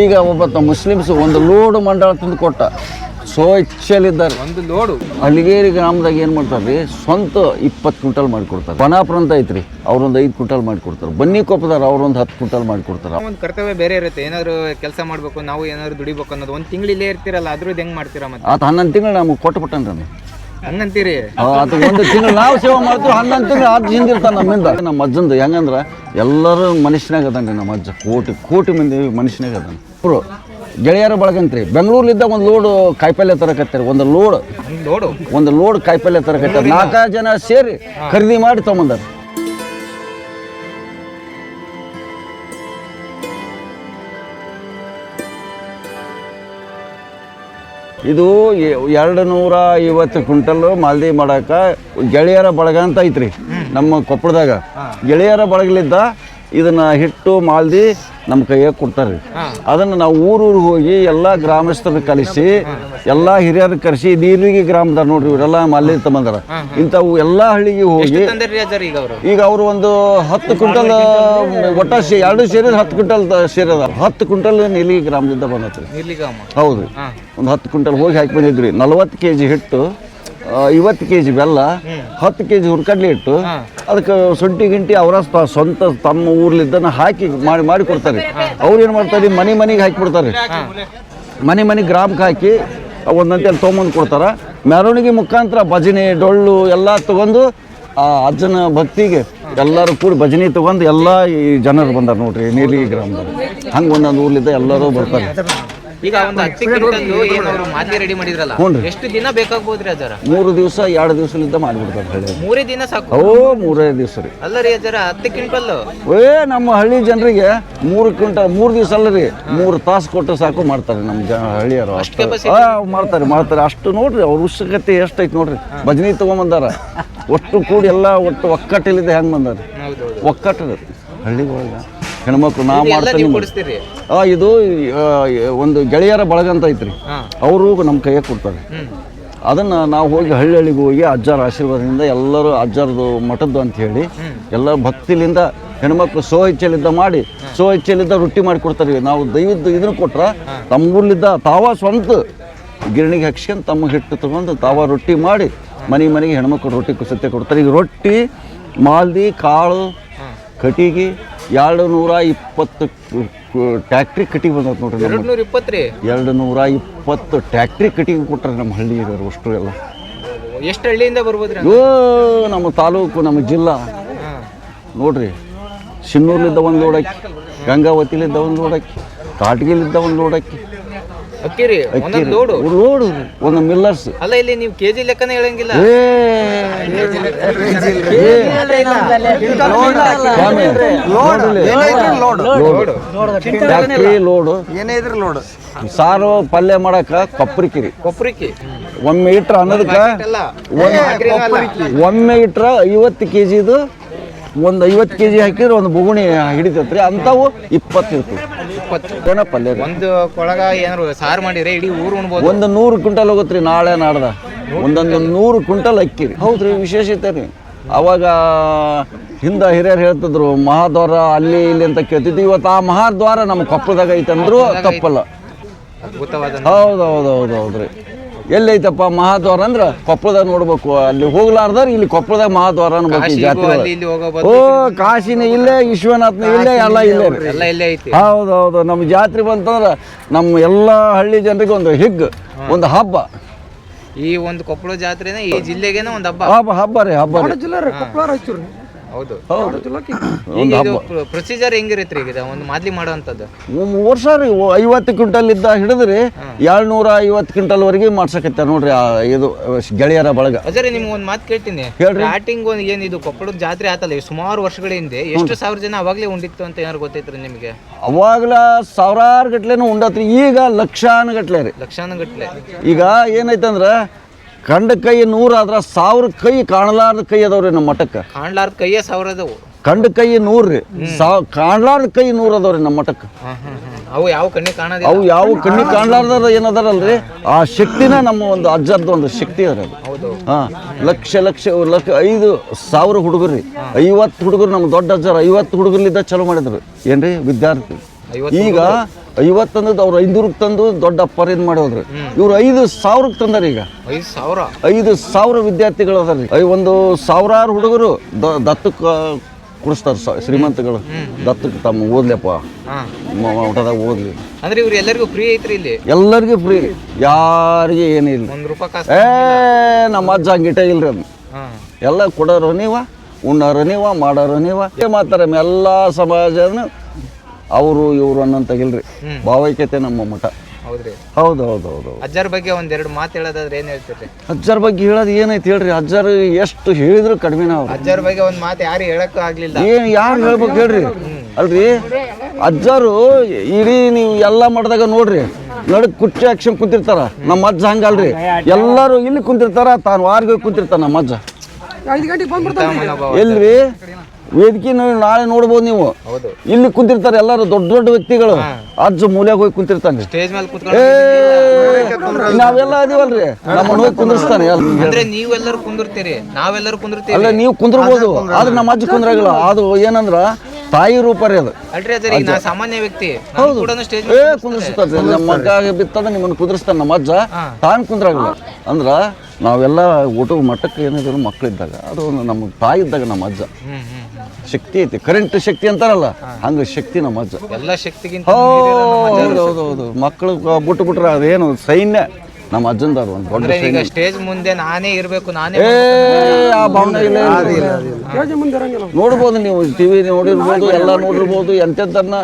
ಈಗ ಒಬ್ಬ ಮುಸ್ಲಿಮ್ಸ್ ಒಂದು ಲೋಡು ಮಂಡಳ ತಂದು ಕೊಟ್ಟ. ಸೋ ಇಚ್ಛೆಯಲ್ಲಿದ್ದಾರೆ ಒಂದು ಲೋಡು? ಅಲ್ಲಿಗೇರಿ ಗ್ರಾಮದಾಗ ಏನು ಮಾಡ್ತಾರೆ ಸ್ವಂತ ಇಪ್ಪತ್ತು ಕ್ವಿಂಟಲ್ ಮಾಡಿಕೊಡ್ತಾರೆ ಬನಾಪುರ ಅಂತ ಐತ್ರಿ. ಅವ್ರೊಂದು ಐದು ಕ್ವಿಂಟಲ್ ಮಾಡಿಕೊಡ್ತಾರೆ ಬನ್ನಿ ಕೊಪ್ಪದಾರ ಅವ್ರೊಂದು ಹತ್ತು ಕ್ವಿಂಟಲ್ ಮಾಡಿಕೊಡ್ತಾರೆ ಒಂದು ಕರ್ತವ್ಯ ಬೇರೆ ಇರುತ್ತೆ. ಏನಾದ್ರು ಕೆಲಸ ಮಾಡಬೇಕು ನಾವು ಏನಾದ್ರು ದುಡಿಬೇಕು ಅನ್ನೋದು. ಒಂದು ತಿಂಗಳು ಇಲ್ಲೇ ಇರ್ತೀರಲ್ಲ ಅದ್ರದ್ದು ಹೆಂಗ್ ಮಾಡ್ತೀರಾ ಮತ್ತೆ? ಆತ ಹನ್ನೊಂದು ತಿಂಗಳು ನಮಗೆ ಕೊಟ್ಟು ನಾನು ಹಂಗಂತೀರಿ? ಅದು ಒಂದು ತಿಂಗಳು ನಾವು ಸೇವೆ ಮಾಡ್ತೀವಿ ಹನ್ನೊಂದು ತಿಂಗಳು ಅದು ಹಿಂದಿರ್ತಾನೆ ನಮ್ಮಿಂದ. ನಮ್ಮ ಅಜ್ಜಂದು ಹೆಂಗಂದ್ರೆ ಎಲ್ಲರೂ ಮನುಷ್ಯನಾಗ ಅದಾನ್ರಿ ನಮ್ಮ ಅಜ್ಜ. ಕೋಟಿ ಕೋಟಿ ಮಂದಿ ಮನುಷ್ಯನಾಗ ಅದಾನ ಅವರು ಗೆಳೆಯರ ಬಳಗಂತ್ರಿ. ಬೆಂಗಳೂರ್ಲಿದ್ದ ಒಂದು ಲೋಡ್ ಕಾಯಿಪಲ್ಯ ತರಕತ್ತಾರೆ ಒಂದು ಲೋಡ್. ಒಂದು ಲೋಡು? ಒಂದು ಲೋಡ್ ಕಾಯಿಪಲ್ಯ ತರಕತ್ತಾರೆ. ನಾಲ್ಕು ಜನ ಸೇರಿ ಖರೀದಿ ಮಾಡಿ ತೊಗೊಂಬಂದಾರ. ಇದು ಎರಡು ನೂರ ಐವತ್ತು ಕ್ವಿಂಟಲ್ ಮಾಲ್ದಿ ಮಾಡಾಕ ಗೆಳೆಯರ ಬಳಗ ಅಂತ ಐತ್ರಿ ನಮ್ಮ ಕೊಪ್ಪಳದಾಗ. ಗೆಳೆಯರ ಬಳಗಲಿದ್ದ ಇದನ್ನ ಹಿಟ್ಟು ಮಾಲ್ದಿ ನಮ್ಮ ಕೈಯಾಗ ಕೊಡ್ತಾರೆ ಅದನ್ನ ಅದನ್ನು ನಾವು ಊರೂರು ಹೋಗಿ ಎಲ್ಲ ಗ್ರಾಮಸ್ಥರ ಕಲಿಸಿ ಎಲ್ಲ ಹಿರಿಯರ ಕರೆಸಿ ನೀರಿಗೆ ಗ್ರಾಮದ ನೋಡ್ರಿ ಇವರೆಲ್ಲ ಅಲ್ಲಿ ತಗೊಂಬಂದಾರ ಇಂಥವು ಎಲ್ಲ ಹಳ್ಳಿಗೆ ಹೋಗಿ ಈಗ ಅವರು? ಒಂದು ಹತ್ತು ಕ್ವಿಂಟಲ್ ಒಟ್ಟ ಎರಡು ಸೇರಿದ ಹತ್ತು ಕ್ವಿಂಟಲ್ ಸೇರಿದ ಹತ್ತು ಕ್ವಿಂಟಲ್ ನೀಲಿ ಗ್ರಾಮದಿಂದ ಬಂದತ್ರಿ. ಹೌದು. ಒಂದು ಹತ್ತು ಕ್ವಿಂಟಲ್ ಹೋಗಿ ಹಾಕಿ ಬಂದಿದ್ರಿ. ನಲ್ವತ್ತು ಕೆ ಜಿ ಹಿಟ್ಟು ಐವತ್ತು ಕೆ ಜಿ ಬೆಲ್ಲ ಹತ್ತು ಕೆ ಜಿ ಹುರ್ಕಡ್ಲಿ ಇಟ್ಟು ಅದಕ್ಕೆ ಸೊಂಟಿ ಗಿಂಟಿ ಅವರ ಸ್ವಂತ ತಮ್ಮ ಊರ್ಲಿದ್ದನ್ನು ಹಾಕಿ ಮಾಡಿ ಮಾಡಿ ಕೊಡ್ತಾರೆ. ಅವ್ರು ಏನು ಮಾಡ್ತಾರೆ? ಮನೆ ಮನೆಗೆ ಹಾಕಿ ಬಿಡ್ತಾರೆ. ಮನೆ ಮನೆ ಗ್ರಾಮಕ್ಕೆ ಹಾಕಿ ಒಂದಂತೆ ತೊಗೊಂಬಂದು ಕೊಡ್ತಾರೆ. ಮೆರವಣಿಗೆ ಮುಖಾಂತರ ಭಜನೆ, ಡೊಳ್ಳು ಎಲ್ಲ ತಗೊಂಡು, ಆ, ಅಜ್ಜನ ಭಕ್ತಿಗೆ ಎಲ್ಲರೂ ಕೂಡಿ ಭಜನೆ ತಗೊಂಡು ಎಲ್ಲ ಈ ಜನರು ಬಂದಾರ ನೋಡ್ರಿ, ನೀಲಿ ಗ್ರಾಮದಲ್ಲಿ ಹಂಗೆ ಒಂದೊಂದು ಊರ್ಲಿದ್ದ ಎಲ್ಲರೂ ಬರ್ತಾರೆ. ಈಗ ಒಂದು ಹತ್ತು ಕಿಲೋ ಏನಾದ್ರು ಅವರು ಮಾದಲಿ ರೆಡಿ ಮಾಡಿದ್ರಲ್ಲ ಎಷ್ಟು ದಿನ ಬೇಕಾಗ್ಬೋದ್ರಿ ಅಜ್ಜಾರ ಮೂರು ದಿವಸ ಎರಡು ದಿವಸಲಿದ್ದ ಮಾಡಿಬಿಡ್ತಾರೆ ಹಳ್ಳಿ ಮೂರೇ ದಿನ ಸಾಕು. ಓ ಮೂರೇ ದಿವಸ ರೀ. ಅಲ್ಲ ರೀ ಅಜ್ಜಾರ ಹತ್ತು ಕ್ವಿಂಟಲ್ ಏ ನಮ್ಮ ಹಳ್ಳಿ ಜನರಿಗೆ ಮೂರು ಕ್ವಿಂಟಲ್ ಮೂರು ದಿವಸ ಅಲ್ಲ ರೀ. ಮೂರು ತಾಸು ಕೊಟ್ಟು ಸಾಕು ಮಾಡ್ತಾರೆ ನಮ್ಮ ಜನ ಹಳ್ಳಿಯರು ಅಷ್ಟು ಆ, ಮಾಡ್ತಾರೆ ಮಾಡ್ತಾರೆ. ಅಷ್ಟು ನೋಡ್ರಿ ಅವ್ರ ಅವಶ್ಯಕತೆ ಎಷ್ಟೈತೆ ನೋಡ್ರಿ. ಭಜನಿ ತೊಗೊಂಬಂದಾರ. ಒಟ್ಟು ಕೂಡಿ ಎಲ್ಲ ಒಟ್ಟು ಒಕ್ಕಟ್ಟಿಲಿದ್ದ ಹೆಂಗೆ ಬಂದಾರ ಹೌದು ಹೌದು ಒಕ್ಕಟ್ಟು ಹಳ್ಳಿ ಒಳಗೆ ಹೆಣ್ಮಕ್ಳು ನಾ ಮಾಡ್ತೀನಿ ಕೊಡಿಸ್ತೀರಿ? ಆ, ಇದು ಆ, ಒಂದು ಗೆಳೆಯರ ಬಳಗ ಅಂತ ಐತ್ರಿ. ಅವರು ನಮ್ಮ ಕೈಯಾಗ ಕೊಡ್ತಾರೆ. ಅದನ್ನು ನಾವು ಹೋಗಿ ಹಳ್ಳಿ ಹಳ್ಳಿಗೆ ಹೋಗಿ ಅಜ್ಜರ ಆಶೀರ್ವಾದದಿಂದ ಎಲ್ಲರೂ ಅಜ್ಜರದು ಮಠದ್ದು ಅಂತ ಹೇಳಿ ಎಲ್ಲ ಭಕ್ತಿಲಿಂದ ಹೆಣ್ಮಕ್ಳು ಸೋ ಇಚ್ಛೆಲಿದ್ದ ಮಾಡಿ ಸೋ ಇಚ್ಛೆಲಿದ್ದ ರೊಟ್ಟಿ ಮಾಡಿ ಕೊಡ್ತಾರೆ. ನಾವು ದೈವದ್ದು ಇದನ್ನು ಕೊಟ್ರೆ ತಮ್ಮ ಊರ್ಲಿದ್ದ ತಾವ ಸ್ವಂತ ಗಿರಣಿಗೆ ಹಾಕ್ಸ್ಕೊಂಡು ತಮ್ಮ ಹಿಟ್ಟು ತಗೊಂಡು ತಾವ ರೊಟ್ಟಿ ಮಾಡಿ ಮನೆ ಮನೆಗೆ ಹೆಣ್ಮಕ್ಳು ರೊಟ್ಟಿ ಸತ್ಯ ಕೊಡ್ತಾರೆ. ಈಗ ರೊಟ್ಟಿ ಮಾಲ್ದಿ ಕಾಳು ಕಟಿಗೆ ಎರಡು ನೂರ ಇಪ್ಪತ್ತು ಟ್ಯಾಕ್ಟ್ರಿ ಕಟ್ಟಿಗೆ ಬಂದತ್ ನೋಡ್ರಿ ಎರಡು ನೂರ ಇಪ್ಪತ್ತು ರೀ. ಎರಡು ನೂರ ಇಪ್ಪತ್ತು ಟ್ಯಾಕ್ಟ್ರಿ ಕಟ್ಟಿಗೆ ಕೊಟ್ಟರೆ ನಮ್ಮ ಹಳ್ಳಿ ಇರೋರು ಅಷ್ಟು ಎಲ್ಲ. ಎಷ್ಟು ಹಳ್ಳಿಯಿಂದ ಬರ್ಬೋದು ನಮ್ಮ ತಾಲೂಕು ನಮ್ಮ ಜಿಲ್ಲಾ. ನೋಡ್ರಿ ಸಿನ್ನೂರ್ಲಿದ್ದ ಒಂದು ಲೋಡಕ್ಕೆ ಗಂಗಾವತಿಲಿದ್ದ ಒಂದು ಲೋಡಕ್ಕೆ ಕಾಟ್ಗಿಲಿದ್ದ ಒಂದು ಲೋಡಕ್ಕಿ. ಅಕ್ಕಿ ರೀ ಒಂದೊಂದು ಲೋಡು ಲೋಡು ಒಂದು ಮಿಲ್ಲರ್ಸ್. ಅಲ್ಲ ಇಲ್ಲಿ ನೀವು ಕೆಜಿ ಲೆಕ್ಕನೇ ಹೇಳಂಗಿಲ್ಲ. ಏ. ಲೋಡು ಏನೇ ಇದ್ರಿ ಸಾರು ಪಲ್ಯ ಮಾಡಕ ಕೊಪ್ಪರಿಕಿರಿ ಕೊಪ್ರಿಕಿ. ಒಮ್ಮೆ ಇಟ್ರ ಅನ್ನೋದಕ್ಕೆ ಒಮ್ಮೆ ಇಟ್ರ ಐವತ್ತು ಕೆ ಜಿದು ಒಂದು ಐವತ್ತು ಕೆ ಜಿ ಹಾಕಿದ್ರೆ ಒಂದು ಬುಗುಣಿ ಹಿಡಿತೈತ್ರಿ. ಅಂಥವು ಇಪ್ಪತ್ತು ಇರ್ತವೆ ಇಪ್ಪತ್ತು ಪಲ್ಯ ಒಂದು ಕೊಳಗ ಏನಾರು ಸಾರು ಮಾಡಿದ್ರೆ ಇಡೀ ಊರು ಉಣ್ಬೋದು. ಒಂದು ನೂರು ಕ್ವಿಂಟಲ್ ಹೋಗುತ್ತೆ ರೀ ನಾಳೆ ನಾಡ್ದ. ಒಂದೊಂದು ನೂರು ಕ್ವಿಂಟಲ್ ಅಕ್ಕಿ. ರೀ ಹೌದು ರೀ ವಿಶೇಷತೆ ರೀ. ಅವಾಗ ಹಿಂದೆ ಹಿರಿಯರು ಹೇಳ್ತಿದ್ರು ಮಹಾದ್ವಾರ ಅಲ್ಲಿ ಇಲ್ಲಿ ಅಂತ ಕೇಳ್ತಿದ್ವಿ. ಇವತ್ತು ಆ ಮಹಾದ್ವಾರ ನಮ್ಮ ಕೊಪ್ಪಳದಾಗ ಐತಂದ್ರು ತಪ್ಪಲ್ಲ ಹೌದು ಹೌದು ಹೌದು ಹೌದು ರೀ ಎಲ್ಲೈತಪ್ಪ ಮಹಾದ್ವಾರ ಅಂದ್ರೆ ಕೊಪ್ಪಳದಾಗ ನೋಡ್ಬೇಕು. ಅಲ್ಲಿ ಹೋಗ್ಲಾರ್ದಾರ ಇಲ್ಲಿ ಕೊಪ್ಪಳದಾಗ ಮಹಾದ್ವಾರ ಅನ್ಬೇಕು ಈ ಜಾತ್ರೆ ಅಲ್ಲಿ ಇಲ್ಲಿ ಹೋಗೋ ಓ ಕಾಶಿನ ಇಲ್ಲೇ ವಿಶ್ವನಾಥ್ನ ಇಲ್ಲೇ ಎಲ್ಲ ಇಲ್ಲೇ ಹೌದೌದು ಇಲ್ಲೇ ಐತಿ. ಹೌದು ಹೌದು ನಮ್ಮ ಜಾತ್ರೆ ಬಂತಂದ್ರೆ ನಮ್ಮ ಎಲ್ಲ ಹಳ್ಳಿ ಜನರಿಗೆ ಒಂದು ಹಿಗ್ ಒಂದು ಹಬ್ಬ. ಈ ಒಂದು ಕೊಪ್ಪಳ ಜಾತ್ರೆನ ಈ ಜಿಲ್ಲೆಗೇನೆ ಒಂದು ಹಬ್ಬ. ಹಬ್ಬ ಹಬ್ಬ ರೀ ಹಬ್ಬ ಜಿಲ್ಲೆ ಜಿಲ್ಲಾ ಕೊಪ್ಪಳ ರಾಯಚೂರು. ಹೌದು. ಹೌದು. ಒಂದು ಹಬ್ಬ. ಪ್ರೊಸೀಜರ್ ಹೆಂಗಿರುತ್ತೆ ಈಗ ಒಂದು ಮಾದಲಿ ಮಾಡುವಂಥದ್ದು. ವರ್ಷ ರೀ ಐವತ್ತು ಕ್ವಿಂಟಲ್ ಇದ್ದ ಹಿಡಿದ್ರಿ ಏಳ್ನೂರ ಐವತ್ತು ಕ್ವಿಂಟಲ್ವರೆಗೆ ಮಾಡ್ಸಕತ್ತೆ ನೋಡ್ರಿ ಆ ಇದು ಗೆಳೆಯರ ಬಳಗ. ಅದೇ ನಿಮ್ಗೆ ಒಂದು ಮಾತು ಕೇಳ್ತೀನಿ. ಸ್ಟಾರ್ಟಿಂಗ್ ಒಂದು ಇದು ಕೊಪ್ಪಳದ ಜಾತ್ರೆ ಆತಲ್ಲ ಈ ಸುಮಾರು ವರ್ಷಗಳ ಹಿಂದೆ ಎಷ್ಟು ಸಾವಿರ ಜನ ಅವಾಗಲೇ ಉಂಡಿತ್ತು ಅಂತ ಏನಾರು ಗೊತ್ತೈತ್ರಿ ನಿಮಗೆ? ಅವಾಗಲ ಸಾವಿರಾರು ಗಟ್ಲೆನೂ ಉಂಡತ್ರಿ ಈಗ ಲಕ್ಷಾನುಗಟ್ಲೆ ರೀ. ಲಕ್ಷಾನುಗಟ್ಲೆ. ಈಗ ಏನೈತಂದ್ರೆ ಕಂಡ ಕೈ ನೂರು ಆದ್ರ ಸಾವಿರ ಕೈ ಕಾಣಲಾರ್ದ ಕೈ ಅದಾವ್ರಿ ನಮ್ಮ ಮಠಕ್ಕೆ. ಕಾಣ್ಲಾರ್ದ ಕೈಯೇ ಸಾವಿರ ಅದಾವು. ಕಂಡ ಕೈ ನೂರು ರೀ ಸಾವ್ ಕಾಣಲಾರ್ದ ಕೈ ನೂರು ಅದಾವ್ರಿ ನಮ್ಮ ಮಠಕ್ಕೆ. ಹಾಂ ಹಾಂ ಹಾಂ. ಅವು ಯಾವ ಕಣ್ಣಿ ಕಾಣದ ಅವು ಯಾವ ಕಣ್ಣಿಗೆ ಕಾಣಲಾರ್ದ ಏನದಾರಲ್ರಿ? ಆ ಶಕ್ತಿನ ನಮ್ಮ ಒಂದು ಅಜ್ಜದ ಒಂದು ಶಕ್ತಿ ಅದ ಅದು ಹೌದು ಲಕ್ಷ ಲಕ್ಷ ಲಕ್ಷ ಐದು ಸಾವಿರ ಹುಡುಗರು ರೀ. ಐವತ್ತು ಹುಡುಗರು ನಮ್ಮ ದೊಡ್ಡ ಅಜ್ಜರು ಐವತ್ತು ಹುಡುಗರ್ಲಿದ್ದ ಚಲೋ ಮಾಡಿದ್ರು. ಏನ್ರಿ ವಿದ್ಯಾರ್ಥಿ? ಈಗ ಐವತ್ತು ತಂದದ್ದು ಅವ್ರು ಐನೂರಕ್ಕೆ ತಂದು ದೊಡ್ಡ ಅಪ್ಪರೇನು ಮಾಡಿ ಹೋದ್ರು ಇವ್ರು ಐದು ಸಾವಿರಕ್ಕೆ ತಂದಾರ ಈಗ. ಐದು ಸಾವಿರ? ಐದು ಸಾವಿರ ವಿದ್ಯಾರ್ಥಿಗಳು ಅದಾರ ಐ ಒಂದು ಸಾವಿರಾರು ಹುಡುಗರು ದತ್ತು ದತ್ತಕ್ಕೆ ಕುಡಿಸ್ತಾರೆ ಶ್ರೀಮಂತಗಳು. ದತ್ತಕ್ಕೆ ತಮ್ಮ ಓದ್ಲಪ್ಪ. ಊಟದಾಗ ಓದ್ಲಿ. ಅಂದ್ರೆ ಇವ್ರು ಎಲ್ಲರಿಗೂ ಫ್ರೀ ಐತ್ರಿ ಇಲ್ಲಿ? ಎಲ್ಲರಿಗೂ ಫ್ರೀ. ಯಾರಿಗೆ ಏನಿಲ್ಲ ಏ ನಮ್ಮ ಅಜ್ಜ ಹಂಗಿಟ ಇಲ್ರಿ ಅದು ಎಲ್ಲ ಕೊಡೋರು ನೀವ ಉಣ್ಣೋರು ನೀವ ಮಾಡೋರು ನೀವ. ಏ ಮಾತಾರ ಎಲ್ಲ ಸಮಾಜನ ಅವರು ಇವರು ಅನ್ನಂತಾಗಿಲ್ರಿ ಇಲ್ರಿ ಭಾವೈಕ್ಯತೆ ನಮ್ಮ ಮಠ. ಹೌದ್ರಿ. ಹೌದು ಹೌದು ಹೌದು ಹೌದು. ಅಜ್ಜರ ಬಗ್ಗೆ ಒಂದೆರಡು ಮಾತು ಹೇಳೋದಾದ್ರೆ ಏನ್ ಹೇಳ್ತೀರಿ? ಅಜ್ಜರ ಬಗ್ಗೆ ಹೇಳೋದು ಏನೈತಿ ಹೇಳ್ರಿ? ಅಜ್ಜರ್ ಎಷ್ಟು ಹೇಳಿದ್ರು ಕಡಿಮೆನ ನಾವು. ಅಜ್ಜರ ಬಗ್ಗೆ ಒಂದ್ ಮಾತು ಯಾರು ಹೇಳಕ್ಕೂ ಆಗ್ಲಿಲ್ಲ. ಏನು ಯಾರು ಹೇಳ್ಬೇಕು ಹೇಳ್ರಿ? ಅಲ್ರಿ? ಅಜ್ಜರು ಇಡೀ ನೀವು ಎಲ್ಲ ಮಾಡಿದಾಗ ನೋಡ್ರಿ. ನಡಕ್ ಕುಚ್ಚೆ ಹಾಕ್ಸ್ಕೊಂಡ್ ಕುಂತಿರ್ತಾರ. ನಮ್ಮ ಅಜ್ಜ ಹಂಗಲ್ರಿ. ಎಲ್ಲರೂ ಇಲ್ಲಿ ಕುಂತಿರ್ತಾರ ತಾನು ವಾರಿಗೆ ಕುಂತಿರ್ತಾನ ನಮ್ಮ ಅಜ್ಜ. ಎಲ್ರಿ? ವೇದಿಕೆ ನಾಳೆ ನೋಡ್ಬೋದು ನೀವು. ಇಲ್ಲಿ ಕುಂತಿರ್ತಾರೆ ಎಲ್ಲರೂ ದೊಡ್ಡ ದೊಡ್ಡ ವ್ಯಕ್ತಿಗಳು. ಅಜ್ಜ ಮೂಲ್ಯಾಗ ಹೋಗಿ ಕುಂತಿರ್ತಾನೆ. ನಾವೆಲ್ಲ ಅದೀವಲ್ರಿ. ನಮ್ಮ ಹೋಗಿ ಕುಂದಿರ್ಸ್ತಾನೆ ನೀವೆಲ್ಲರೂ ಕುಂದಿರ್ತೀರಿ. ನಾವೆಲ್ಲರೂ ಕುಂದಿರ್ತೀವಿ ಅಲ್ಲ ನೀವು ಕುಂದಿರ್ಬೋದು. ಆದ್ರೆ ನಮ್ಮ ಅಜ್ಜ ಕುಂದ್ರಾಗಿಲ್ಲ. ಅದು ಏನಂದ್ರ ತಾಯಿ ರೂಪ ರೀ ಅದು. ಅಲ್ರಿ ಅಜ್ಜರಿ ನಾ ಸಾಮಾನ್ಯ ವ್ಯಕ್ತಿ. ಹೌದು. ಸ್ಟೇಜ್ ಏ ನಮ್ಮ ಮಗ ಬಿತ್ತದ ನಿಮ್ಮನ್ನು ಕುಂದಿರ್ಸ್ತಾನೆ. ನಮ್ಮ ಅಜ್ಜ. ತಾನು ಕುಂದ್ರಾಗಲ್ಲ. ಅಂದ್ರ ನಾವೆಲ್ಲ ಊಟ ಮಟ್ಟಕ್ಕೆ ಏನಿದ್ರು ಮಕ್ಕಳಿದ್ದಾಗ ಅದು ಒಂದು ನಮ್ಮ ತಾಯಿ ಇದ್ದಾಗ ನಮ್ಮ ಅಜ್ಜ. ಶಕ್ತಿ ಐತಿ. ಕರೆಂಟ್ ಶಕ್ತಿ ಅಂತಾರಲ್ಲ ಹಂಗ ಶಕ್ತಿ ನಮ್ಮ ಅಜ್ಜ. ಎಲ್ಲ ಶಕ್ತಿಗಿಂತ ಹೌದು ಹೌದು ಹೌದು ಮಕ್ಕಳು ಬಿಟ್ಟು ಬಿಟ್ರೆ ಅದೇನು ಸೈನ್ಯ. ನಮ್ಮ ಅಜ್ಜಂದಾರು ಒಂದು ದೊಡ್ಡ ಅಂದ್ರೆ ಈಗ ಸ್ಟೇಜ್ ಮುಂದೆ ನಾನೇ ಇರಬೇಕು ನಾನೇ ಏ ಆ ಭಾವನೆ ಇಲ್ಲ ನೋಡ್ಬೋದು ನೀವು ಟಿವಿ ನೋಡಿರ್ಬೋದು ಎಲ್ಲ ನೋಡಿರ್ಬೋದು ಎಂತೆಂಥವ್ರನ್ನ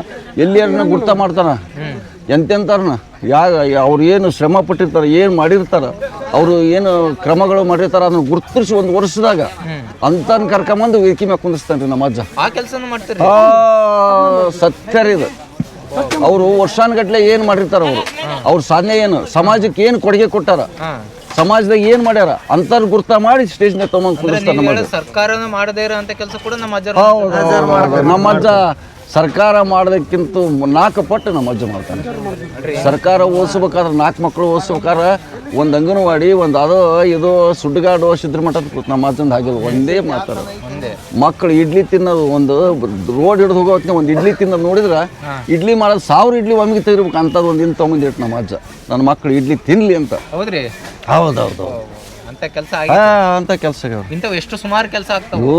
ಎಲ್ಲಿಯರನ್ನ ಗುರ್ತ ಮಾಡ್ತಾನ? ಎಂತೆಂಥವ್ರನ್ನ ಯಾವ ಅವ್ರು ಏನು ಶ್ರಮ ಪಟ್ಟಿರ್ತಾರೆ ಏನು ಮಾಡಿರ್ತಾರ ಅವರು ಏನು ಕ್ರಮಗಳು ಮಾಡಿರ್ತಾರ ಅದನ್ನ ಗುರುತಿಸಿ ಒಂದು ವರ್ಷದಾಗ ಅಂತನ್ ಕರ್ಕೊಂಬಂದು ವೇಕಿ ಮ್ಯಾಗ ಕುಂದಿಸ್ತಾನೆ ರೀ ನಮ್ಮ ಅಜ್ಜ. ಆ ಕೆಲಸನೂ ಮಾಡ್ತೀರಿ? ಆ ಸತ್ಯ ರೀ ಇದು. ಅವರು ವರ್ಷಾನ್ಗಟ್ಲೆ ಏನು ಮಾಡಿರ್ತಾರ ಅವರು? ಅವ್ರ ಸಾಧನೆ ಏನು? ಸಮಾಜಕ್ಕೆ ಏನು ಕೊಡುಗೆ ಕೊಟ್ಟಾರ? ಸಮಾಜದಾಗ ಏನು ಮಾಡ್ಯಾರ? ಅಂತರ್ ಗುರ್ತ ಮಾಡಿ ಸ್ಟೇಜ್ ತೊಗೊಂಡು ಸರ್ಕಾರನ ಮಾಡದೇ ಇರೋಂಥ ಕೆಲಸ ಕೂಡ ನಮ್ಮ ಅಜ್ಜ. ನಮ್ಮ ಅಜ್ಜ ಸರ್ಕಾರ ಮಾಡದಕ್ಕಿಂತ ನಾಲ್ಕು ಪಟ್ಟು ನಮ್ಮ ಅಜ್ಜ ಮಾಡ್ತಾನೆ. ಸರ್ಕಾರ ಓದಿಸ್ಬೇಕಾದ್ರೆ ನಾಲ್ಕು ಮಕ್ಕಳು ಓದಿಸ್ಬೇಕಾದ್ರೆ ಒಂದು ಅಂಗನವಾಡಿ ಒಂದು ಅದೋ ಇದು ಸುಡ್ಗಾಡು ಸಿದ್ರಮಠದ ಕೂತ್ ನಮ್ಮ ಅಜ್ಜಂದು ಆಗಿಲ್ಲ ಒಂದೇ ಮಾತಾಡ ಒಂದೇ ಮಕ್ಕಳು ಇಡ್ಲಿ ತಿನ್ನೋದು ಒಂದು ರೋಡ್ ಹಿಡಿದು ಹೋಗೋತ್ನ ಒಂದು ಇಡ್ಲಿ ತಿನ್ನೋದು ನೋಡಿದ್ರೆ ಇಡ್ಲಿ ಮಾಡೋದು ಸಾವಿರ ಇಡ್ಲಿ ಒಮ್ಮಿಗೆ ತೆಗಿರ್ಬೇಕು ಅಂಥದ್ದು ಒಂದು ಇನ್ನು ತೊಗೊಂಡಿಟ್ಟು ನಮ್ಮ ಅಜ್ಜ. ನನ್ನ ಮಕ್ಕಳು ಇಡ್ಲಿ ತಿನ್ನಲಿ ಅಂತ. ಹೌದ್ರಿ? ಹೌದೌದು ಅಂತ ಕೆಲಸ ಅಂತ ಇಂಥವು ಎಷ್ಟು ಸುಮಾರು ಕೆಲಸ ಆಗ್ತಾವೆ? ಓ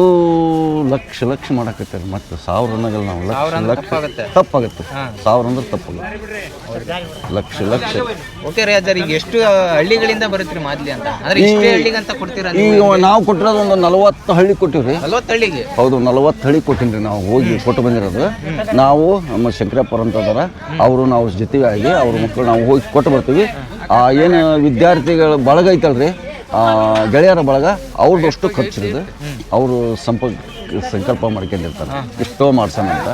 ಲಕ್ಷ ಲಕ್ಷ ಮಾಡಕತ್ತಾರೆ ಮತ್ತೆ ಸಾವಿರ ಅನ್ನೋಗಲ್ಲ ನಾವು. ಲಕ್ಷ ಸಾವಿರ ಅಂದ್ರೆ ಲಕ್ಷ. ತಪ್ಪಾಗುತ್ತೆ. ತಪ್ಪಾಗುತ್ತೆ. ಸಾವಿರ ಅಂದ್ರೆ ತಪ್ಪಾಗುತ್ತೆ. ಲಕ್ಷ ಲಕ್ಷ. ಓಕೆ ರೀ ಅಜ್ಜರ್ ಈಗ ಎಷ್ಟು ಹಳ್ಳಿಗಳಿಂದ ಬರುತ್ತೀರಿ ಮಾದ್ಲಿ ಅಂತ? ಅಂದ್ರೆ ಇಷ್ಟೇ ಹಳ್ಳಿಗಂತ ಕೊಡ್ತೀರಾ ನೀವು? ಈಗ ನಾವು ಕೊಟ್ಟಿರೋದು ಒಂದು ನಲವತ್ತು ಹಳ್ಳಿ ಕೊಟ್ಟಿವ್ರಿ ನಲ್ವತ್ತು ಹಳ್ಳಿಗೆ? ಹೌದು ನಲವತ್ತು ಹಳ್ಳಿ ಕೊಟ್ಟಿನ್ರಿ ನಾವು ಹೋಗಿ ಕೊಟ್ಟು ಬಂದಿರೋದು. ನಾವು ನಮ್ಮ ಶಂಕರಪ್ಪರ ಅಂತ ಅದಾರ. ಅವರು ನಾವು ಜೊತೆಗೆ ಆಗಿ ಅವ್ರ ಮಕ್ಕಳು ನಾವು ಹೋಗಿ ಕೊಟ್ಟು ಬರ್ತೀವಿ. ಆ ಏನು ವಿದ್ಯಾರ್ಥಿಗಳು ಬಳಗ ಐತಲ್ರಿ ಆ ಗೆಳೆಯರ ಬಳಗ ಅವ್ರದ್ದು ಅಷ್ಟು ಖರ್ಚಿರೋದು. ಅವರು ಸಂಪ ಸಂಕಲ್ಪ ಮಾಡ್ಕೊಂಡಿರ್ತಾರೆ. ಇಷ್ಟೋ ಮಾಡ್ಸೋಣ ಅಂತ.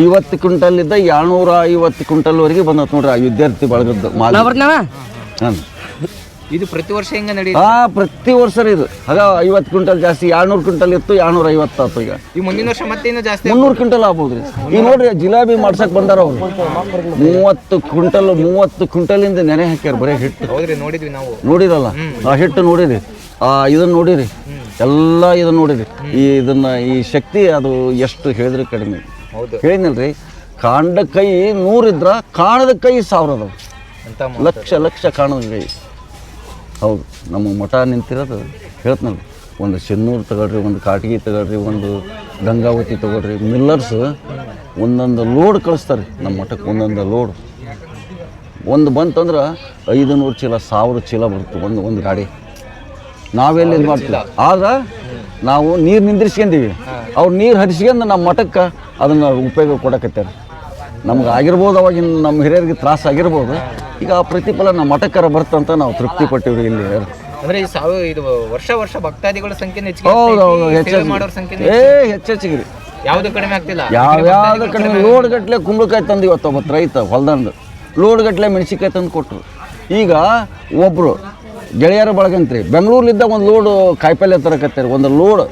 ಐವತ್ತು ಕ್ವಿಂಟಲಿದ್ದ ಏಳ್ನೂರ ಐವತ್ತು ಕ್ವಿಂಟಲ್ವರೆಗೆ ಬಂದತ್ ನೋಡ್ರಿ ಆ ವಿದ್ಯಾರ್ಥಿ ಬಳಗದ್ದು ಮಾಲ್. ಹಾಂ ಇದು ಪ್ರತಿ ವರ್ಷ ಹೆಂಗ ನಡೆಯುತ್ತೆ? ಆ ಪ್ರತಿ ವರ್ಷ ಇದು ಆಗ ಐವತ್ತು ಕ್ವಿಂಟಲ್ ಜಾಸ್ತಿ ಎರಡ್ನೂರು ಕ್ವಿಂಟಲ್ ಇತ್ತು ಎರಡ್ನೂರ ಐವತ್ತು ಆಯ್ತು ಈಗ. ಈ ಮುಂದಿನ ವರ್ಷ ಮತ್ತೆ ಇನ್ನೂ ಜಾಸ್ತಿ ಮುನ್ನೂರು ಕ್ವಿಂಟಲ್ ಆಗ್ಬೋದ್ರಿ ಈಗ ನೋಡ್ರಿ ಜಿಲಾಬಿ ಮಾಡ್ಸಕ್ ಬಂದಾರ ಅವ್ರು. ಮೂವತ್ತು ಕ್ವಿಂಟಲ್ ಮೂವತ್ತು ಕ್ವಿಂಟಲಿಂದ ನೆನೆ ಹಾಕ್ಯಾರ ಬರೀ ಹಿಟ್ಟು. ಹೌದ್ರಿ ನೋಡಿದ್ವಿ ನಾವು. ನೋಡಿರಲ್ಲ? ಆ ಹಿಟ್ಟು ನೋಡಿರಿ. ಆ ಇದನ್ನ ನೋಡಿರಿ. ಎಲ್ಲ ಇದನ್ನ ನೋಡಿರಿ. ಈ ಇದನ್ನ ಈ ಶಕ್ತಿ ಅದು ಎಷ್ಟು ಹೇಳಿದ್ರೆ ಕಡಿಮೆ. ಹೇಳಿದ್ನಲ್ರಿ ಕಾಂಡ ಕೈ ನೂರಿದ್ರ ಕಾಣದ ಕೈ ಸಾವಿರದ. ಲಕ್ಷ ಲಕ್ಷ ಕಾಣದ ಕೈ. ಹೌದು. ನಮ್ಮ ಮಠ ನಿಂತಿರೋದು ಹೇಳ್ತನಲ್ಲ. ಒಂದು ಚೆನ್ನೂರು ತಗೊಳ್ರಿ ಒಂದು ಕಾಟಗಿ ತಗೊಳ್ರಿ ಒಂದು ಗಂಗಾವತಿ ತಗೊಳ್ರಿ ಮಿಲ್ಲರ್ಸ್ ಒಂದೊಂದು ಲೋಡ್ ಕಳಿಸ್ತಾರೆ. ನಮ್ಮ ಮಠಕ್ಕೆ ಒಂದೊಂದು ಲೋಡ್. ಒಂದು ಬಂತಂದ್ರೆ ಐದು ನೂರು ಚೀಲ ಸಾವಿರ ಚೀಲ ಬರುತ್ತೆ ಒಂದು ಒಂದು ಗಾಡಿ. ನಾವೆಲ್ಲಿ ಇದು ಮಾಡ್ತೀವಿ? ಆದ್ರೆ ನಾವು ನೀರು ನಿಂದಿರ್ಸ್ಕೊಂಡೀವಿ ಅವ್ರು ನೀರು ಹರಿಸ್ಕೊಂಡು ನಮ್ಮ ಮಠಕ್ಕೆ ಅದನ್ನು ಉಪಯೋಗ ಕೊಡಕತ್ತಾರೆ ನಮ್ಗೆ ಆಗಿರ್ಬೋದು ಅವಾಗಿನ ನಮ್ಮ ಹಿರಿಯರಿಗೆ ತ್ರಾಸ ಆಗಿರ್ಬೋದು ಈಗ ಆ ಪ್ರತಿಫಲ ನಮ್ಮ ಮಠಕ್ಕರ ಬರ್ತಂತ ನಾವು ತೃಪ್ತಿ ಪಟ್ಟಿವ್ರಿ ಇಲ್ಲಿ ಅಂದ್ರೆ ಈ ಸಾವಿರ ಇದು ವರ್ಷ ವರ್ಷ ಭಕ್ತಾದಿಗಳ ಸಂಖ್ಯೆ ಹೆಚ್ಚಿಗೆ ಹೌದು ಹೌದು ಮಾಡೋರ ಸಂಖ್ಯೆ ಏ ಹೆಚ್ಚೆಚ್ಚಿಗೆ ರೀ ಯಾವ್ದು ಕಡಿಮೆ ಆಗ್ತಿಲ್ಲ? ಯಾವ್ಯಾವ್ದು ಕಡಿಮೆ ಲೋಡ್ ಗಟ್ಲೆ ಕುಂಬಳಕಾಯಿ ತಂದು ಇವತ್ತು ಒಬ್ಬತ್ತು ರೈತ ಹೊಲ್ದಂದು. ಲೋಡ್ ಗಟ್ಲೆ ಮೆಣಸಿಕಾಯಿ ತಂದು ಕೊಟ್ಟರು ಈಗ ಒಬ್ಬರು ಗೆಳೆಯರ ಬಳಗಂತ್ರಿ ಬೆಂಗಳೂರ್ಲಿದ್ದ ಒಂದು ಲೋಡ್ ಕಾಯಿಪಲ್ಯ ತರಕತ್ತಾರೆ ಒಂದು ಲೋಡ್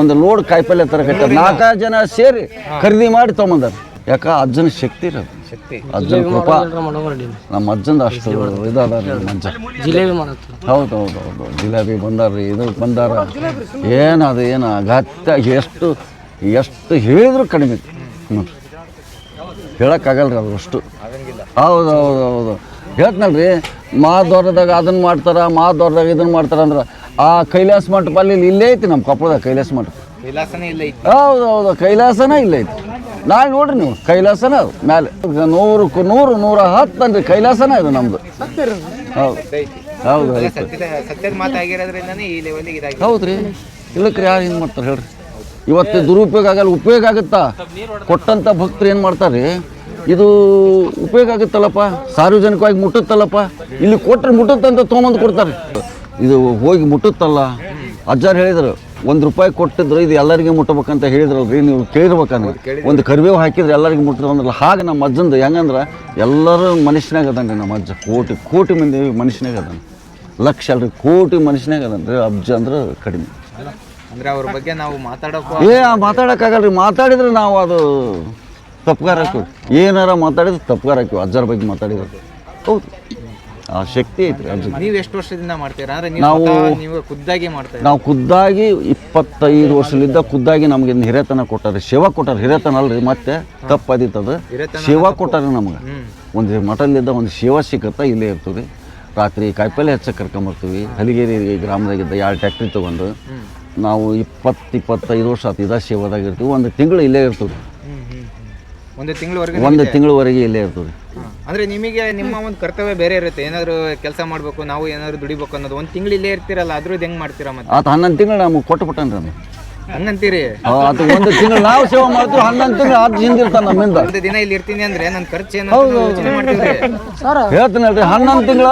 ಒಂದು ಲೋಡ್ ಕಾಯಿಪಲ್ಯ ತರಕತ್ತಾರೆ ನಾಲ್ಕು ಜನ ಸೇರಿ ಖರೀದಿ ಮಾಡಿ ತೊಗೊಂಬಂದಾರ. ಯಾಕ ಅಜ್ಜನ ಶಕ್ತಿ ಇರೋದು? ಶಕ್ತಿ. ಅಜ್ಜನ ಕೃಪಾ. ನಮ್ಮ ಅಜ್ಜನ ಅಷ್ಟು ಇದಾದ ನಮ್ಮ ಅಜ್ಜ. ಜಿಲೇಬಿ ಹೌದು ಹೌದು ಹೌದು ಜಿಲೇಬಿ ಬಂದಾರ್ರಿ ಇದು ಬಂದಾರ. ಏನದು ಏನು ಅಗತ್ಯ? ಎಷ್ಟು ಎಷ್ಟು ಹೇಳಿದ್ರು ಕಡಿಮೆ. ನೋಡ್ರಿ ಹೇಳೋಕ್ಕಾಗಲ್ಲ ರೀ ಅದು ಅಷ್ಟು. ಆಗಂಗಿಲ್ಲ ಹೌದು ಹೌದು ಮಾ ಹೇಳ್ತೀನಲ್ರಿ ಮಾದೋರದಾಗ ಅದನ್ನ ಮಾಡ್ತಾರ ಮಾದೋರದಾಗ ಇದನ್ನ ಮಾಡ್ತಾರ ಅಂದ್ರೆ ಆ ಕೈಲಾಸ ಮಂಟಪ ಅಲ್ಲಿ ಇಲ್ಲೇ ಐತಿ ನಮ್ಮ ಕೊಪ್ಪಳದಾಗ ಕೈಲಾಸ ಮಂಟಪ. ಕೈಲಾಸನೇ ಇಲ್ಲ ಐತಿ. ಹೌದು ಹೌದು ಕೈಲಾಸನೇ ಇಲ್ಲ ಐತಿ. ನಾಳೆ ನೋಡ್ರಿ ನೀವು ಕೈಲಾಸನ ಅದು ಮೇಲೆ ನೂರು ಕು- ನೂರು ನೂರ ಹತ್ತು ಅಂದ್ರೆ ಕೈಲಾಸನ ಇದು ನಮ್ದು. ಹೌದು. ಹೌದು ಹೌದ್ರಿ. ಇಲ್ಲಕ್ರಿ ಯಾರು ಏನು ಮಾಡ್ತಾರೆ ಹೇಳ್ರಿ. ಇವತ್ತು ದುರುಪಯೋಗ ಆಗಲ್ಲ ಉಪಯೋಗ ಆಗುತ್ತಾ? ಕೊಟ್ಟಂಥ ಭಕ್ತರು ಏನು ಮಾಡ್ತಾರೆ? ಇದು ಉಪಯೋಗ ಆಗುತ್ತಲ್ಲಪ್ಪ? ಸಾರ್ವಜನಿಕವಾಗಿ ಮುಟ್ಟುತ್ತಲ್ಲಪ್ಪ? ಇಲ್ಲಿ ಕೊಟ್ಟರೆ ಮುಟ್ಟುತ್ತಂತ ತೊಗೊಂಬಂದು ಕೊಡ್ತಾರೆ. ಇದು ಹೋಗಿ ಮುಟ್ಟುತ್ತಲ್ಲ? ಅಜ್ಜಾರು ಹೇಳಿದ್ರು ಒಂದು ರೂಪಾಯಿ ಕೊಟ್ಟಿದ್ರು ಇದು ಎಲ್ಲರಿಗೆ ಮುಟ್ಟಬೇಕಂತ ಹೇಳಿದ್ರಲ್ರಿ ನೀವು ಕೇಳಿರ್ಬೇಕಂದ್ರೆ ಒಂದು ಕರಿಬೇವು ಹಾಕಿದ್ರೆ ಎಲ್ಲರಿಗೆ ಮುಟ್ಟಿದ್ರು ಅಂದ್ರಲ್ಲ ಹಾಗೆ ನಮ್ಮ ಅಜ್ಜಂದು. ಹೆಂಗಂದ್ರೆ ಎಲ್ಲರೂ ಮನುಷ್ಯನಾಗ ಅದಾನ್ರಿ ನಮ್ಮ ಅಜ್ಜ. ಕೋಟಿ ಕೋಟಿ ಮಂದಿ ಮನುಷ್ಯನಾಗ ಅದಾನ ಲಕ್ಷ ಅಲ್ರಿ ಕೋಟಿ ಮನುಷ್ಯನಾಗ ಅದಾನ್ರಿ. ಅಜ್ಜ ಅಂದ್ರೆ ಕಡಿಮೆ. ಅಂದ್ರೆ ಅವ್ರ ಬಗ್ಗೆ ನಾವು ಮಾತಾಡೋಕ್ಕೂ ಏ ಮಾತಾಡೋಕ್ಕಾಗಲ್ರಿ. ಮಾತಾಡಿದ್ರೆ ನಾವು ಅದು ತಪ್ಪುಗಾರ ಹಾಕಿವಿ ಏನಾರ ಮಾತಾಡಿದ್ರೆ ತಪ್ಪುಗಾರ ಹಾಕಿವಿ ಅಜ್ಜರ ಬಗ್ಗೆ ಮಾತಾಡಿದ್ರೆ. ಹೌದು. ಆ ಶಕ್ತಿ ಐತ್ರಿ ನೀವು ನೀವ್ ಎಷ್ಟು ವರ್ಷದಿಂದ ಮಾಡ್ತೀರಾ? ಅಂದ್ರೆ ನೀವು ನಾವು- ಸ್ವತಃ ನೀವು ಖುದ್ದಾಗಿ ಮಾಡ್ತಾ ಇದ್ದೀರಾ? ನಾವು ಖುದ್ದಾಗಿ ಇಪ್ಪತ್ತೈದು ವರ್ಷದಿಂದ ಖುದ್ದಾಗಿ ನಮ್ಗೆ ಇನ್ನು ಹಿರೇತನ ಕೊಟ್ಟಾರೆ ಸೇವಾ ಕೊಟ್ಟಾರೆ ಹಿರೇತನ ಅಲ್ರಿ ಮತ್ತೆ ತಪ್ಪದಿತ್ತದು. ಹಿರೇತನ ಸೇವಾ ಕೊಟ್ಟಾರೆ ನಮ್ಗೆ. ಹ್ಮ್ ಒಂದು ಮಠಲಿದ್ದ ಒಂದು ಸೇವಾ ಸಿಕ್ಕತ್ತ ಇಲ್ಲೇ ಇರ್ತದೆ ರಾತ್ರಿ ಕಾಯಿಪಲ್ಲೆ ಹೆಚ್ಚಕ್ಕೆ ಕರ್ಕೊಂಬರ್ತೀವಿ ಹಲಿಗೇರಿ ಗ್ರಾಮದಾಗಿದ್ದ ಎರಡು ಟ್ಯಾಕ್ಟ್ರಿ ತೊಗೊಂಡು ಹ್ಮ್. ನಾವು ಇಪ್ಪತ್ತು ಇಪ್ಪತ್ತೈದು ವರ್ಷ ಆತು ಇದ ಶಿವದಾಗ ಇರ್ತೀವಿ. ಒಂದು ತಿಂಗಳು ಇಲ್ಲೇ ಇರ್ತದೆ ಹ್ಮ್ ಹ್ಮ್ ಹ್ಮ್. ಒಂದು ತಿಂಗಳವರೆಗೆ ಒಂದು ತಿಂಗಳವರೆಗೆ ಇಲ್ಲೇ ಇರ್ತದೆ ಅಂದ್ರೆ ನಿಮಗೆ ನಿಮ್ಮ ಒಂದು ಕರ್ತವ್ಯ ಬೇರೆ ಇರುತ್ತೆ. ಏನಾದರೂ ಕೆಲಸ ಮಾಡಬೇಕು, ನಾವು ಏನಾದ್ರು ದುಡಿಬೇಕು ಅನ್ನೋದು ಒಂದು ತಿಂಗಳು ಇಲ್ಲೇ ಇರ್ತೀರಲ್ಲ, ಅದ್ರದ್ದು ಹೆಂಗೆ ಮಾಡ್ತೀರಾ ಮತ್ತೆ? ಹನ್ನೊಂದು ತಿಂಗಳು ನಮಗೆ ಕೊಟ್ಟು ಹಂಗಂತೀರಿ ಅದು ಒಂದು ತಿಂಗಳು ನಾವು ಸೇವೆ ಮಾಡ್ತೀವಿ ಹನ್ನೊಂದು ತಿಂಗಳು ಅದು ಹಿಂದಿರ್ತಾನೆ ನಮ್ಮಿಂದ ಒಂದು ದಿನ ಇಲ್ಲಿ ಇರ್ತೀನಿ ಅಂದ್ರೆ ನನ್ನ ಖರ್ಚು ಏನು ಹೌದು. ಯೋಚನೆ ಹೇಳ್ತೀನಲ್ರಿ ಹನ್ನೊಂದು ತಿಂಗಳ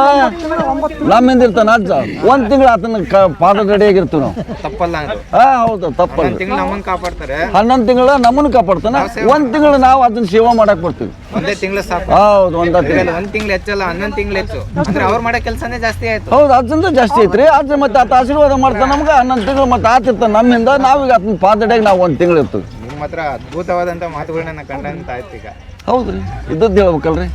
ನಮ್ಮಿಂದ ಇರ್ತಾನೆ ಅಜ್ಜ. ಒಂದು ತಿಂಗಳು ಆತನ ಕ ಪಾದ ರೆಡಿಯಾಗಿರ್ತೀವಿ ನಾವು. ತಪ್ಪಲ್ಲ ಅದು. ಹಾಂ ಹೌದು ತಪ್ಪಲ್ಲ. ಒಂದು ತಿಂಗಳು ನಮ್ಮನ್ನ ಕಾಪಾಡ್ತಾರೆ. ಹನ್ನೊಂದು ತಿಂಗಳ ನಮ್ಮನ್ನು ಕಾಪಾಡ್ತಾನೆ. ಒಂದು ತಿಂಗಳು ನಾವು ಅದನ್ನ ಸೇವೆ ಮಾಡಕ್ ಬರ್ತೀವಿ. ಒಂದೇ ತಿಂಗಳು ಸಾಕು. ಹೌದು ಒಂದು ತಿಂಗಳು. ಒಂದ್ ತಿಂಗಳು ಹೆಚ್ಚಲ್ಲ ಹನ್ನೊಂದು ತಿಂಗಳು ಹೆಚ್ಚು. ಅಂದ್ರೆ ಅವ್ರು ಮಾಡೋ ಕೆಲಸನೇ ಜಾಸ್ತಿ ಆಯ್ತು. ಹೌದು ಅಜ್ಜಂದ ಜಾಸ್ತಿ ಐತ್ರಿ. ಅಜ್ಜ ಮತ್ತೆ ಆತ ಆಶೀರ್ವಾದ ಮಾಡ್ತಾನೆ ನಮ್ಗೆ. ಹನ್ನೊಂದು ತಿಂಗಳು ಮತ್ತೆ ಆತಿರ್ತಾನೆ ನಮ್ಮಿಂದ ನಾವೀಗ ಅದನ್ನ ಪಾದಡೆಗೆ ನಾವು ಒಂದು ತಿಂಗಳು ಇರ್ತೀವಿ ನಿಮ್ಮ ಹತ್ರ ಅದ್ಭುತವಾದಂಥ ಮಾತುಗಳನ್ನ ಕಂಡಂತ ಆಯ್ತು ಈಗ. ಹೌದು ರೀ ಇದ್ದದ್ದು ಹೇಳ್ಬೇಕಲ್ರಿ.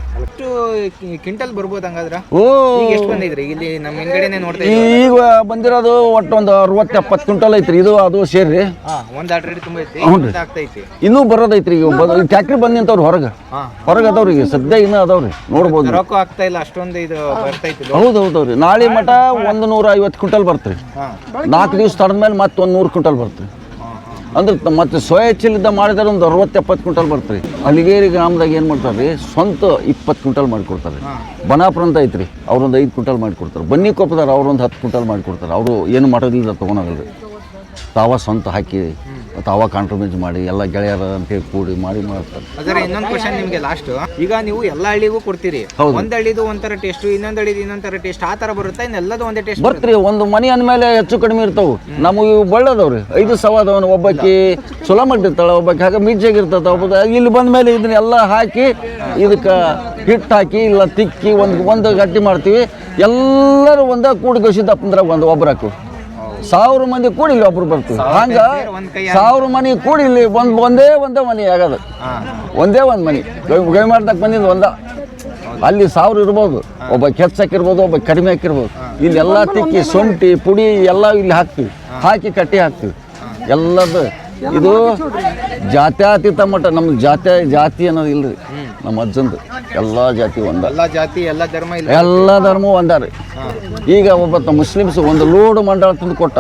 ಕ್ವಿಂಟಲ್ ಬರ್ಬೋದು ಹಂಗಾದ್ರೆ? ಓ ಈಗ ಎಷ್ಟು ಬಂದಿದ್ರಿ? ಇಲ್ಲಿ ನಮ್ಮ ಹಿಂದ್ಗಡೆನೆ ನೋಡ್ತಾ ಈಗ ಬಂದಿರೋದು ಒಟ್ಟು ಒಂದು ಅರವತ್ತು ಎಪ್ಪತ್ತು ಕ್ವಿಂಟಲ್ ಐತ್ರಿ. ಇದು ಅದು ಸೇರಿ ಹಾ ಒಂದ್ ಆಲ್ರೆಡಿ ತುಂಬ ಐತಿ ಹ್ಞೂ ಒಂದ್ ಆಗ್ತೈತಿ. ಇನ್ನೂ ಬರೋದೈತ್ರಿ. ಈಗ ಟ್ಯಾಕ್ಟ್ರಿ ಬಂದು ನಿಂತವ್ರು ಹೊರಗೆ. ಹೊರಗೆ ಅದಾವ್ರಿ ಈಗ. ಸದ್ಯ ಇನ್ನೂ ಅದಾವ್ರಿ. ನೋಡ್ಬೋದು. ರೊಕ್ಕ ಆಗ್ತಾ ಇಲ್ಲ ಅಷ್ಟೊಂದು ಇದು ಬರ್ತೈತಿ ಹೌದು ಹೌದು ರೀ ನಾಳೆ ಮಟ ಒಂದು ನೂರ ಐವತ್ತು ಕ್ವಿಂಟಲ್ ಬರ್ತ್ರಿ ಹಾ. ನಾಲ್ಕು ದಿವಸ ತಡೆದ ಮೇಲೆ ಮತ್ತೆ ಒಂದು ನೂರು ಕ್ವಿಂಟಲ್ ಬರ್ತೀರಿ ಅಂದ್ರೆ ಮತ್ತೆ ಸ್ವಯಚ್ಛಲಿದ್ದ ಮಾಡಿದ್ರೆ ಒಂದು ಅರವತ್ತು ಎಪ್ಪತ್ತು ಕ್ವಿಂಟಲ್ ಬರ್ತಾರೆ ಅಲಿಗೇರಿ ಗ್ರಾಮದಾಗ ಏನು ಮಾಡ್ತಾರೆ ರೀ ಸ್ವಂತ ಇಪ್ಪತ್ತು ಕ್ವಿಂಟಲ್ ಮಾಡಿಕೊಡ್ತಾರೆ. ಬನಾಪುರ ಅಂತ ಐತ್ರಿ ಅವ್ರೊಂದು ಐದು ಕ್ವಿಂಟಲ್ ಮಾಡಿಕೊಡ್ತಾರೆ. ಬನ್ನಿ ಕೊಪ್ಪದಾರ ಅವ್ರೊಂದು ಹತ್ತು ಕ್ವಿಂಟಲ್ ಮಾಡಿಕೊಡ್ತಾರೆ. ಅವರು ಏನು ಮಾಡೋದಿಲ್ಲ ತೊಗೊಳಗಲ್ಲ ರೀ ತಾವ ಸ್ವಂತ ಹಾಕಿ ತಾವ ಕಾಂಟ್ರಮೈಸ್ ಮಾಡಿ ಎಲ್ಲ ಗೆಳೆಯರ ಅಂತೇಳಿ ಕೂಡಿ ಮಾಡಿ ಮಾಡ್ತಾರೆ. ಅದರ ಇನ್ನೊಂದು ಕ್ವಶನ್ ನಿಮಗೆ ಲಾಸ್ಟ್ ಈಗ ನೀವು ಎಲ್ಲ ಹಳ್ಳಿಗೂ ಕೊಡ್ತೀರಿ. ಹೌದು. ಒಂದ್ ಹಳ್ಳಿದು ಒಂಥರ ಟೇಸ್ಟ್ ಇನ್ನೊಂದ್ ಹಳ್ಳಿದು ಇನ್ನೊಂದ್ ಟೇಸ್ಟ್ ಆ ತರ ಬರುತ್ತಾ? ಇನ್ನೆಲ್ಲದು ಒಂದೇ ಟೇಸ್ಟ್ ಬರ್ತ್ರಿ ಒಂದು ಮನೆ ಅಂದಮೇಲೆ ಹೆಚ್ಚು ಕಡಿಮೆ ಇರ್ತಾವು. ನಮಗೆ ಇವು ಬಳ್ಳದವ್ರಿ. ಐದು ಸವ ಒಬ್ಬಕ್ಕಿ ಒಬ್ಬಾಕಿ ಚಲೋ ಒಬ್ಬಕ್ಕಿ ಒಬ್ಬಾಕಿ ಹಾಗೆ ಇರ್ತದ ಒಬ್ಬ ಇಲ್ಲಿ ಬಂದ ಮೇಲೆ ಇದನ್ನೆಲ್ಲ ಹಾಕಿ ಇದಕ್ಕೆ ಹಿಟ್ಟು ಹಾಕಿ ಇಲ್ಲ ತಿಕ್ಕಿ ಒಂದು ಒಂದು ಗಟ್ಟಿ ಮಾಡ್ತೀವಿ. ಎಲ್ಲರೂ ಒಂದ ಕೂಡಿ ಅಂದ್ರೆ ಒಂದು ಒಬ್ಬರಕ್ಕೂ ಸಾವಿರ ಮಂದಿ ಕೂಡಿ ಇಲ್ಲಿ ಒಬ್ರು ಬರ್ತೀವಿ. ಹಂಗ ಸಾವಿರ ಮನೆ ಕೂಡಿ ಇಲ್ಲಿ ಒಂದು ಒಂದೇ ಒಂದೇ ಮನೆ ಆಗದು. ಒಂದೇ ಒಂದು ಮನೆ. ಗೈ ಗೈ ಮಾಡ್ದಕ್ಕೆ ಬಂದಿದ್ದು ಒಂದ. ಅಲ್ಲಿ ಸಾವಿರ ಇರ್ಬೋದು. ಒಬ್ಬ ಕೆಚ್ಚಕ್ಕಿರ್ಬೋದು ಒಬ್ಬ ಕಡಿಮೆ ಹಾಕಿರ್ಬೋದು ಇಲ್ಲಿ ಎಲ್ಲ ತಿಕ್ಕಿ ಸೊಂಟಿ ಪುಡಿ ಎಲ್ಲ ಇಲ್ಲಿ ಹಾಕ್ತೀವಿ. ಹಾಕಿ ಕಟ್ಟಿ ಹಾಕ್ತೀವಿ. ಎಲ್ಲದು ಇದು ಜಾತ್ಯಾತೀತ ಮಟ್ಟ ನಮ್ಮ ಜಾತ್ಯ ಜಾತಿ ಅನ್ನೋದು ಇಲ್ರಿ. ನಮ್ಮ ಅಜ್ಜಂದು. ಎಲ್ಲ ಜಾತಿ ಒಂದ. ಎಲ್ಲಾ ಜಾತಿ ಎಲ್ಲಾ ಧರ್ಮ ಇಲ್ಲ ಎಲ್ಲ ಧರ್ಮ ಒಂದಾರಿ ಈಗ ಒಬ್ಬ ಮುಸ್ಲಿಮ್ಸ್ ಒಂದು ಲೋಡು ಮಂಡಳ ತಂದು ಕೊಟ್ಟ.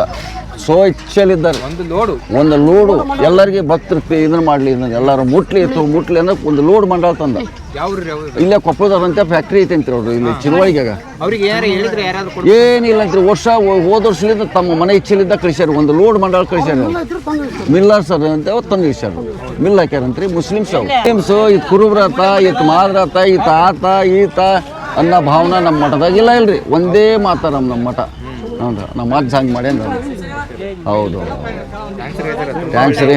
ಸೋ ಇಚ್ಛೆಲಿದ್ದಾರೆ ಒಂದು ಲೋಡು. ಒಂದು ಲೋಡು. ಎಲ್ಲರಿಗೆ ಭಕ್ತರು ಇದನ್ನ ಮಾಡಲಿ ಇದನ್ನ. ಎಲ್ಲರೂ ಮುಟ್ಲಿ ಇತ್ತು ಮುಟ್ಲಿ ಅಂದ್ರೆ ಒಂದು ಲೋಡ್ ಮಂಡಳ ತಂದ. ಇಲ್ಲೇ ಕೊಪ್ಪಳದಂತೆ ಫ್ಯಾಕ್ಟ್ರಿ ಐತೆ ಅಂತ ಅವ್ರು ಇಲ್ಲಿ ಚಿರುವಳಿಗಾಗ ಅವ್ರಿಗೆ ಯಾರು ಹೇಳಿದ್ರೆ ಯಾರಾದ್ರೂ ಕೊಡ್ ಏನಿಲ್ಲ ಅಂತ ವರ್ಷ ಹೋದ ವರ್ಷಲಿಂದ ತಮ್ಮ ಮನೆ ಇಚ್ಛೆಲಿದ್ದ ಕಳಿಸ್ಯಾರ ಒಂದು ಲೋಡ್ ಮಂಡಳ ಕಳಿಸ್ಯಾರ. ಮಿಲ್ಲರ್ ಸರ್ ಅಂತ ಅವ್ರು ತಂದು ಇಳಿಸ್ಯಾರ ಮಿಲ್ ಹಾಕ್ಯಾರಂತ್ರಿ ಮುಸ್ಲಿಮ್ಸ್ ಅವ್ರು. ಮುಸ್ಲಿಮ್ಸು ಇದು ಕುರುಬ್ರಾತ ಇತ್ ಮಾದ್ರಾತ ಈತ ಆತ ಈತ ಅನ್ನೋ ಭಾವನಾ ನಮ್ಮ ಮಠದಾಗ ಇಲ್ಲ ಇಲ್ರಿ. ಒಂದೇ ಮಾತ ನಮ್ಮ ನಮ್ಮ ಮಠ. ಹೌದಾ? ನಮ್ಮ ಅಜ್ಜ ಹಂಗೆ ಮಾಡ್ಯಾನ ಹೌದು. ಥ್ಯಾಂಕ್ಸ್ ರೀ.